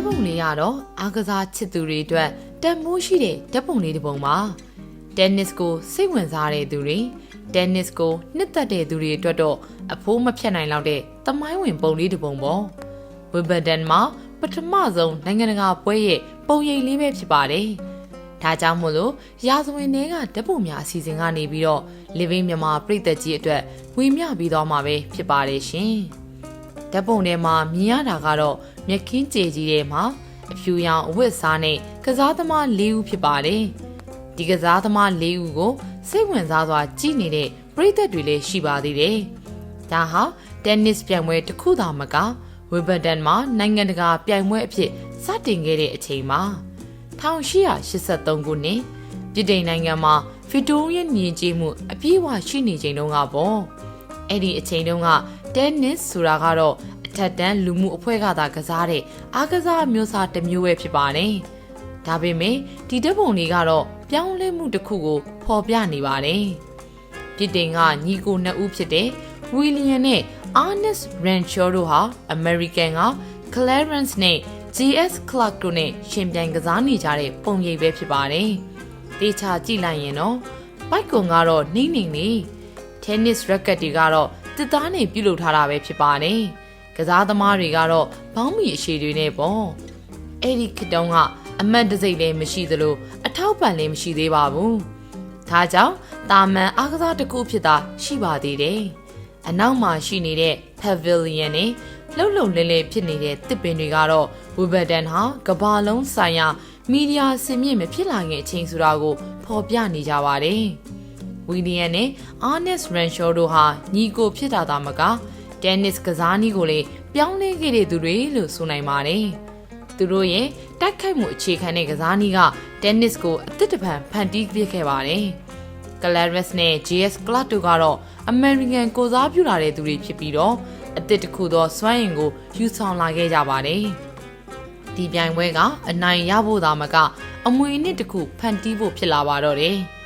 ဓာတ်ပုံလေးကတော့အားကစားချစ်သူတွေအတွက်တန်မိုးရှိတဲ့ဓာတ်ပုံလေးတစ်ပုံပါတက်နစ်ကိုစိတ်ဝင်စားတဲ့သူတွေတက်နစ်ကိုနှစ်သက်တဲ့သူတွေအတွက်တော့အဖိုးမဖြတ်နိုင်လောက်တဲ့သမိုင်းဝင်ပုံလေးတစ်ပုံပေါ့ဝီဘဒန်မှာပထမဆုံးနိုင်ငံတကာပွဲရဲ့ပုံရိပ်လေးပဲဖြစ်ပါတယ်ဒါကြောင့်မို့လို့ရာဇဝင်တွေကဓာတ်ပုံများအစီအစဉ်ကနေပြီးတော့ living မြန်မာပြည်သက်ကြီးအတွက်ဝေမျှပြီးတော့မှာပဲဖြစ်ပါတယ်ရှင် ဓာတ်ပုံထဲမှာမြင်ရတာကတော့မြက်ခင်းကြေကြီးထဲမှာအဖြူရောင်အဝတ်စားနဲ့ကစားသမား၄ဦးဖြစ်ပါတယ်ဒီကစားသမား၄ဦးကိုစိတ်ဝင်စားစွာကြည့်နေတဲ့ပြည်သက်တွေလည်းရှိပါသေးတယ်ဒါဟာတက်နစ်ပြိုင်ပွဲတစ်ခုသာမကဝီဘဒန်မှာနိုင်ငံတကာပြိုင်ပွဲအဖြစ်စတင်ခဲ့တဲ့အချိန်မှာ1883ခုနှစ်ပြည်တိန်နိုင်ငံမှာဗီတိုးရဲ့မြင်ကြည့်မှုအပြည့်အဝရှိနေချိန်တုန်းကပေါ့အဲ့ဒီအချိန်တုန်းက တက်နစ်ဆိုတာကတော့အထက်တန်းလူမှုအဖွဲ့ကသာကစားတဲ့အားကစားမျိုးစားတစ်မျိုးပဲဖြစ်ပါတယ်ဒါပေမဲ့ဒီတပ်ပုံတွေကတော့ပြောင်းလဲမှုတစ်ခုကိုဖော်ပြနေပါတယ်ပြည်တိန်ကညီကိုနှစ်ဦးဖြစ်တဲ့ဝီလီယံနဲ့ Ernest Renshaw တို့ဟာ American က Clarence နဲ့ GS Clark တို့နဲ့ရှင်ပြိုင်ကစားနေကြတဲ့ပုံရိပ်ပဲဖြစ်ပါတယ်။တေချာကြည့်လိုက်ရင်တော့ဘိုက်ကွန်ကတော့နှိမ့်နှိမ့်လေး tennis racket တွေကတော့တစ်သားနဲ့ပြုတ်လုပ်ထားတာပဲဖြစ်ပါတယ်။ကစားသမားတွေကတော့ဘောင်းမီအရှည်တွေနဲ့ပေါ့။အဲ့ဒီခေတ်တုန်းကအမတ်တစိမ့်လည်းမရှိသလိုအထောက်ပံ့လည်းမရှိသေးပါဘူး။ဒါကြောင့်တာမန်အားကစားတစ်ခုဖြစ်တာရှိပါသေးတယ်။အနောက်မှာရှိနေတဲ့ pavilion နဲ့လှုပ်လှုပ်လဲလဲဖြစ်နေတဲ့တစ်ပင်တွေကတော့ဝီဘဒန်ဟာကဘာလုံးဆိုင်ရာမီဒီယာစင်မြင့်မဖြစ်လာခင်အချိန်ဆိုတာကိုဖော်ပြနေကြပါတယ်။ ဝီလီယံနဲ့အာနက်စ်ရန်ရှောတို့ဟာညီကိုဖြစ်တာသာမကတက်နစ်ကစားနည်းကိုလည်းပြောင်းလဲခဲ့တဲ့သူတွေလို့ဆိုနိုင်ပါတယ်။သူတို့ရဲ့တိုက်ခိုက်မှုအခြေခံတဲ့ကစားနည်းကတက်နစ်ကိုအသစ်တစ်ပံဖန်တီးပြခဲ့ပါတယ်။ Claris နဲ့ JS Clark တို့ကတော့ American ကိုစားပြုလာတဲ့သူတွေဖြစ်ပြီးတော့အသစ်တစ်ခုသောစွမ်းရင်ကိုယူဆောင်လာခဲ့ကြပါတယ်။ဒီပြိုင်ပွဲကအနိုင်ရဖို့သာမကအမွေနှစ်တစ်ခုဖန်တီးဖို့ဖြစ်လာပါတော့တယ်။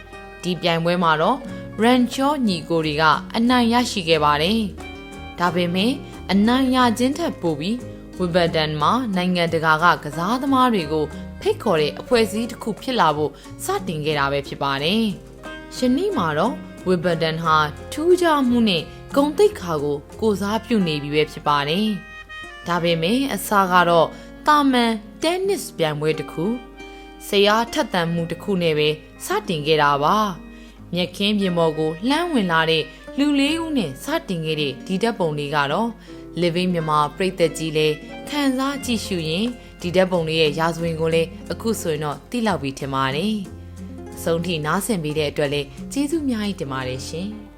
ဒီပြိုင်ပွဲမှာတော့ Rancho ညီကိုတွေကအနိုင်ရရှိခဲ့ပါတယ်။ဒါပေမဲ့အနိုင်ရခြင်းထက်ပိုပြီးဝီဘဒန်မှာနိုင်ငံတကာကကစားသမားတွေကိုဖိတ်ခေါ်တဲ့အဖွဲ့အစည်းတစ်ခုဖြစ်လာဖို့စတင်ခဲ့တာပဲဖြစ်ပါတယ်။ယနေ့မှာတော့ဝီဘဒန်ဟာထူးခြားမှုနဲ့ဂုံတိတ်ခါကိုကိုစားပြုနေပြီပဲဖြစ်ပါတယ်။ဒါပေမဲ့အစားကတော့တာမန်တင်းနစ်ပြိုင်ပွဲတစ်ခု ဆရာထက်သန်မှုတစ်ခုနဲ့ပဲစတင်ခဲ့တာပါ။မြက်ခင်းပြင်ပေါ်ကိုလှမ်းဝင်လာတဲ့လူလေးဦးနဲ့စတင်ခဲ့တဲ့ဒီဓာတ်ပုံလေးကတော့ living မြန်မာပြည်သက်ကြီးလဲခံစားကြည့်ရှုရင်ဒီဓာတ်ပုံလေးရဲ့ရာဇဝင်ကိုလည်းအခုဆိုရင်တော့သိလောက်ပြီထင်ပါတယ်။အဆုံးထိနားဆင်ပေးတဲ့အတွက်လည်းကျေးဇူးအများကြီးတင်ပါတယ်ရှင်။